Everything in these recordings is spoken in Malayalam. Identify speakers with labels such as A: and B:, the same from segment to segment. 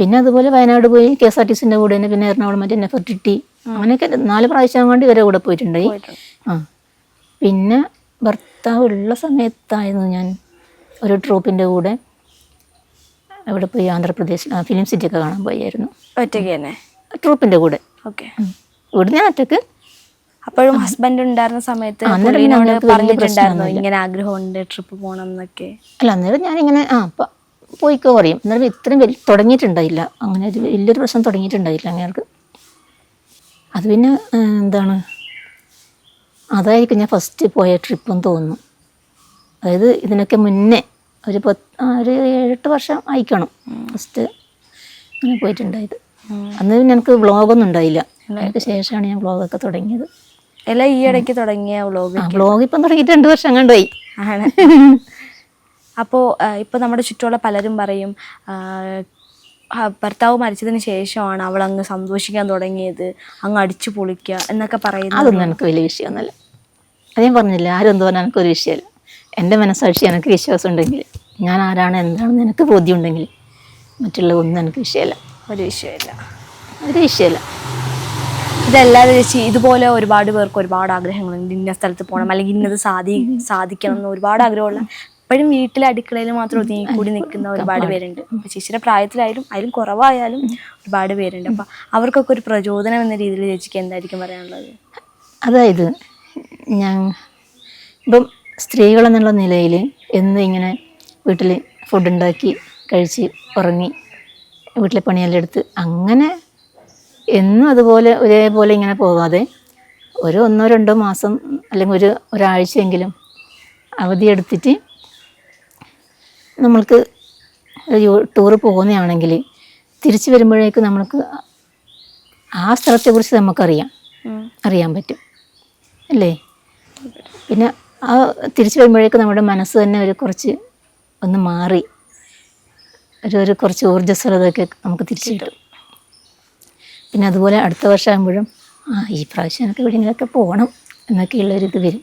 A: പിന്നെ അതുപോലെ വയനാട് പോയി കെ എസ് ആർ ടി സിന്റെ കൂടെ തന്നെ പിന്നെ എറണാകുളം മറ്റേ നെഫർട്ടിട്ടി അങ്ങനെയൊക്കെ നാല് പ്രാവശ്യം കൊണ്ട് ഇവരെ കൂടെ പോയിട്ടുണ്ടായി
B: പോയിട്ടുണ്ട്.
A: ആ. പിന്നെ ഭർത്താവ് ഉള്ള സമയത്തായിരുന്നു ഞാൻ ഒരു ട്രൂപ്പിന്റെ കൂടെ അവിടെ പോയി ആന്ധ്രാപ്രദേശ് ഫിലിം സിറ്റി ഒക്കെ കാണാൻ പോയായിരുന്നു.
B: ഒറ്റയ്ക്ക് തന്നെ?
A: ട്രൂപ്പിന്റെ കൂടെ.
B: ഓക്കെ.
A: ഇവിടെ ഞാൻ ഒറ്റയ്ക്ക്.
B: അപ്പോഴും ഹസ്ബൻഡ് ഉണ്ടായിരുന്ന സമയത്ത് പറഞ്ഞിട്ടുണ്ടായിരുന്നു. ഇങ്ങനെ ആഗ്രഹമുണ്ട് ട്രിപ്പ് പോകണം എന്നൊക്കെ
A: അല്ല അന്നേരം ഇങ്ങനെ ആ പോയിക്കോ പറയും. എന്നാലും ഇത്രയും വലിയ തുടങ്ങിയിട്ടുണ്ടായില്ല. അങ്ങനെ ഒരു വലിയൊരു പ്രശ്നം തുടങ്ങിയിട്ടുണ്ടായില്ല അങ്ങനെയാൾക്ക് അത് പിന്നെ എന്താണ്? അതായിരിക്കും ഞാൻ ഫസ്റ്റ് പോയ ട്രിപ്പെന്ന് തോന്നുന്നു. അതായത് ഇതിനൊക്കെ മുന്നേ ഒരു പത്ത് ഒരു ഏഴെട്ട് വർഷം ആയിക്കണം ഫസ്റ്റ് അങ്ങനെ പോയിട്ടുണ്ടായത്. അന്ന് പിന്നെ എനിക്ക് വ്ളോഗൊന്നും ഉണ്ടായില്ല. അതിനൊക്കെ ശേഷമാണ് ഞാൻ വ്ളോഗൊക്കെ തുടങ്ങിയത്.
B: എല്ലാം ഈ ഇടയ്ക്ക് തുടങ്ങിയ വ്ളോഗ്
A: വ്ളോഗ് ഇപ്പം തുടങ്ങിയിട്ട് രണ്ട് വർഷം കണ്ടുപോയി
B: ആണ്. അപ്പോൾ ഇപ്പോൾ നമ്മുടെ ചുറ്റുമുള്ള പലരും പറയും ഭർത്താവ് മരിച്ചതിന് ശേഷമാണ് അവൾ അങ്ങ് സന്തോഷിക്കാൻ തുടങ്ങിയത് അങ്ങ് അടിച്ചു പൊളിക്കുക എന്നൊക്കെ പറയുന്നത്.
A: അതൊന്നും എനിക്ക് വലിയ വിഷയമൊന്നുമല്ല. അതേം പറഞ്ഞില്ല ആരും എന്ത് പറഞ്ഞാൽ എനിക്കൊരു വിഷയമല്ല. എന്റെ മനസ്സാക്ഷി എനിക്ക് വിശ്വാസം ഉണ്ടെങ്കിൽ ഞാൻ ആരാണ് എന്താണെന്ന് എനിക്ക് ബോധ്യം ഉണ്ടെങ്കിൽ മറ്റുള്ള ഒന്നും എനിക്ക് വിഷയമല്ല.
B: ഒരു വിഷയമില്ല.
A: ഒരു വിഷയമല്ല.
B: ഇതല്ലാതെ ചേച്ചി ഇതുപോലെ ഒരുപാട് പേർക്ക് ഒരുപാട് ആഗ്രഹങ്ങളുണ്ട്. ഇന്ന സ്ഥലത്ത് പോകണം അല്ലെങ്കിൽ ഇന്നത് സാധി സാധിക്കണം എന്ന് ഒരുപാട് ആഗ്രഹമുള്ള ഇപ്പോഴും വീട്ടിലെ അടുക്കളയിൽ മാത്രം ഒതുങ്ങി കൂടി നിൽക്കുന്ന ഒരുപാട് പേരുണ്ട്. ചേച്ചിയുടെ പ്രായത്തിലായാലും അതിലും കുറവായാലും ഒരുപാട് പേരുണ്ട്. അപ്പൊ അവർക്കൊക്കെ ഒരു പ്രചോദനം എന്ന രീതിയിൽ ചേച്ചിക്ക് എന്തായിരിക്കും പറയാനുള്ളത്?
A: അതായത് ഞാൻ ഇപ്പം സ്ത്രീകളെന്നുള്ള നിലയിൽ എന്നും ഇങ്ങനെ വീട്ടിൽ ഫുഡ് ഉണ്ടാക്കി കഴിച്ച് ഉറങ്ങി വീട്ടിലെ പണിയെല്ലാം എടുത്ത് അങ്ങനെ എന്നും അതുപോലെ ഒരേപോലെ ഇങ്ങനെ പോകാതെ ഒരു ഒന്നോ രണ്ടോ മാസം അല്ലെങ്കിൽ ഒരു ഒരാഴ്ചയെങ്കിലും അവധിയെടുത്തിട്ട് നമ്മൾക്ക് ടൂർ ടൂറ് പോകുന്നതാണെങ്കിൽ തിരിച്ചു വരുമ്പോഴേക്കും നമ്മൾക്ക് ആ സ്ഥലത്തെക്കുറിച്ച് നമുക്കറിയാം. അറിയാൻ പറ്റും. അല്ലേ? പിന്നെ ആ തിരിച്ചു വരുമ്പോഴേക്കും നമ്മുടെ മനസ്സ് തന്നെ ഒരു കുറച്ച് ഒന്ന് മാറി. ഒരു ഒരു കുറച്ച് ഊർജസ്വലതയൊക്കെ നമുക്ക് തിരിച്ചു കിട്ടും. പിന്നെ അതുപോലെ അടുത്ത വർഷമാകുമ്പോഴും ആ ഈ പ്രാവശ്യം എനിക്ക് എവിടെയെങ്കിലുമൊക്കെ പോകണം എന്നൊക്കെയുള്ളൊരിത് വരും.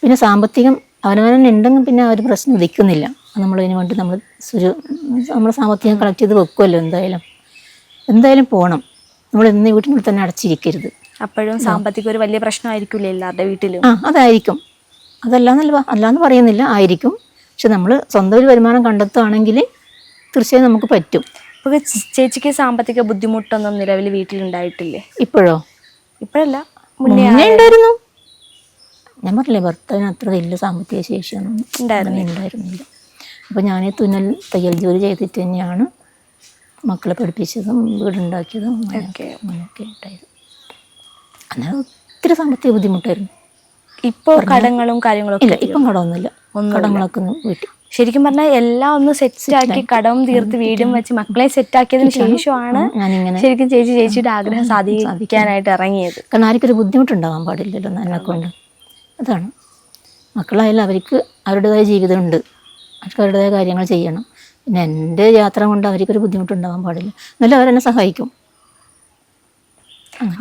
A: പിന്നെ സാമ്പത്തികം അവനവനുണ്ടെങ്കിൽ പിന്നെ ആ ഒരു പ്രശ്നം ഉദിക്കുന്നില്ല. നമ്മളതിന് വേണ്ടി നമ്മൾ സുരു നമ്മൾ സാമ്പത്തികം കളക്ട് ചെയ്ത് വെക്കുമല്ലോ എന്തായാലും. എന്തായാലും പോകണം നമ്മൾ ഇന്ന് വീട്ടിനുള്ളിൽ തന്നെ അടച്ചിരിക്കരുത്.
B: അപ്പോഴും സാമ്പത്തികം ഒരു വലിയ പ്രശ്നമായിരിക്കില്ലേ എല്ലാവരുടെ വീട്ടിലും?
A: ആ അതായിരിക്കും. അതല്ലാന്നല്ല അല്ലാന്ന് പറയുന്നില്ല ആയിരിക്കും. പക്ഷെ നമ്മൾ സ്വന്തം ഒരു വരുമാനം കണ്ടെത്തുകയാണെങ്കിൽ തീർച്ചയായും നമുക്ക് പറ്റും.
B: ഇപ്പോൾ ചേച്ചിക്ക് സാമ്പത്തിക ബുദ്ധിമുട്ടൊന്നും നിലവിൽ വീട്ടിലുണ്ടായിട്ടില്ലേ?
A: ഇപ്പോഴോ?
B: ഇപ്പോഴല്ല മുന്നേ
A: ഉണ്ടായിരുന്നു. ഞാൻ പറഞ്ഞില്ലേ ഭർത്താവിന് അത്ര വലിയ സാമ്പത്തിക ശേഷിയൊന്നും
B: ഉണ്ടായിരുന്നില്ല.
A: അപ്പോൾ ഞാൻ തുന്നൽ തയ്യൽ ജോലി ചെയ്തിട്ട് തന്നെയാണ് മക്കളെ പഠിപ്പിച്ചതും വീടുണ്ടാക്കിയതും അങ്ങനെയൊക്കെ അങ്ങനെയൊക്കെ ഉണ്ടായത് അന്നേരം ഒത്തിരി സാമ്പത്തിക ബുദ്ധിമുട്ടായിരുന്നു.
B: ഇപ്പോൾ കടങ്ങളും കാര്യങ്ങളും
A: ഇല്ല
B: ഒക്കെ
A: ഇപ്പം കടമൊന്നുമില്ല. കടങ്ങളൊക്കെ ഒന്ന് വീട്ടിൽ
B: ശരിക്കും പറഞ്ഞാൽ എല്ലാം ഒന്ന് സെറ്റ് ആക്കി കടവും തീർത്ത് വീടും വെച്ച് മക്കളെ സെറ്റ് ആക്കിയതിന് ശേഷമാണ്
A: ഞാനിങ്ങനെ
B: ശരിക്കും ചേച്ചി ചേച്ചിയുടെ ആഗ്രഹം സാധിക്കാനായിട്ട് ഇറങ്ങിയത്.
A: കാരണം ആർക്കൊരു ബുദ്ധിമുട്ടുണ്ടാവാൻ പാടില്ലല്ലോ എന്നെ കൊണ്ട്. അതാണ്. മക്കളായാലും അവർക്ക് അവരുടേതായ ജീവിതമുണ്ട്. അവരുടേതായ കാര്യങ്ങൾ ചെയ്യണം. പിന്നെ എന്റെ യാത്ര കൊണ്ട് അവർക്കൊരു ബുദ്ധിമുട്ടുണ്ടാവാൻ പാടില്ല. എന്നാലും അവരെന്നെ സഹായിക്കും.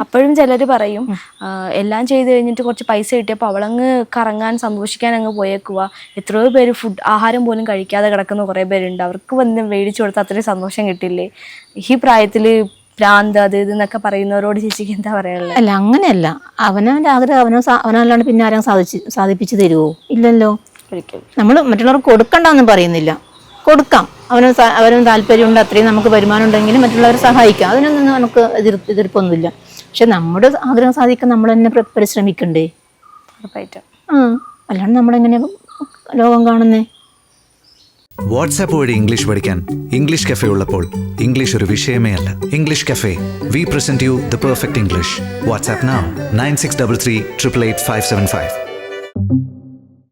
B: അപ്പോഴും ചിലർ പറയും എല്ലാം ചെയ്ത് കഴിഞ്ഞിട്ട് കുറച്ച് പൈസ കിട്ടിയപ്പോൾ അവളങ്ങ് കറങ്ങാൻ സന്തോഷിക്കാൻ അങ്ങ് പോയേക്കുക എത്രയോ പേര് ഫുഡ് ആഹാരം പോലും കഴിക്കാതെ കിടക്കുന്ന കുറേ പേരുണ്ട്. അവർക്ക് വന്ന് മേടിച്ചു കൊടുത്താൽ അത്രയും സന്തോഷം കിട്ടില്ലേ? ഈ പ്രായത്തിൽ ഭ്രാന്ത് അത് ഇത് എന്നൊക്കെ പറയുന്നവരോട് ചേച്ചിക്ക് എന്താ പറയാനുള്ളത്
A: അല്ല അങ്ങനെയല്ല. അവനവന്റെ ആഗ്രഹം അവനോ അവനല്ലാണ്ട് പിന്നെ ആരും സാധിച്ച് സാധിപ്പിച്ചു തരുമോ ഇല്ലല്ലോ. നമ്മൾ മറ്റുള്ളവർക്ക് കൊടുക്കണ്ടെന്നും പറയുന്നില്ല. കൊടുക്കാം. അവന് അവനും താല്പര്യമുണ്ട് അത്രയും നമുക്ക് വരുമാനം ഉണ്ടെങ്കിൽ മറ്റുള്ളവരെ സഹായിക്കാം. അതിനൊന്നും നമുക്ക് എതിർ എതിർപ്പൊന്നുമില്ല. പക്ഷെ നമ്മുടെ ആഗ്രഹം സാധിക്കാൻ നമ്മൾ തന്നെ പ്ര- പരിശ്രമിക്കണ്ടേ?
B: ഉറപ്പായിട്ടും.
A: ആ അല്ലാണ്ട് നമ്മളെങ്ങനെ ലോകം കാണുന്നേ?
C: വാട്സാപ്പ് വഴി ഇംഗ്ലീഷ് പഠിക്കാൻ ഇംഗ്ലീഷ് കഫേ ഉള്ളപ്പോൾ ഇംഗ്ലീഷ് ഒരു വിഷയമേ അല്ല. English cafe. We present you the perfect English WhatsApp nine six double three triple eight five seven five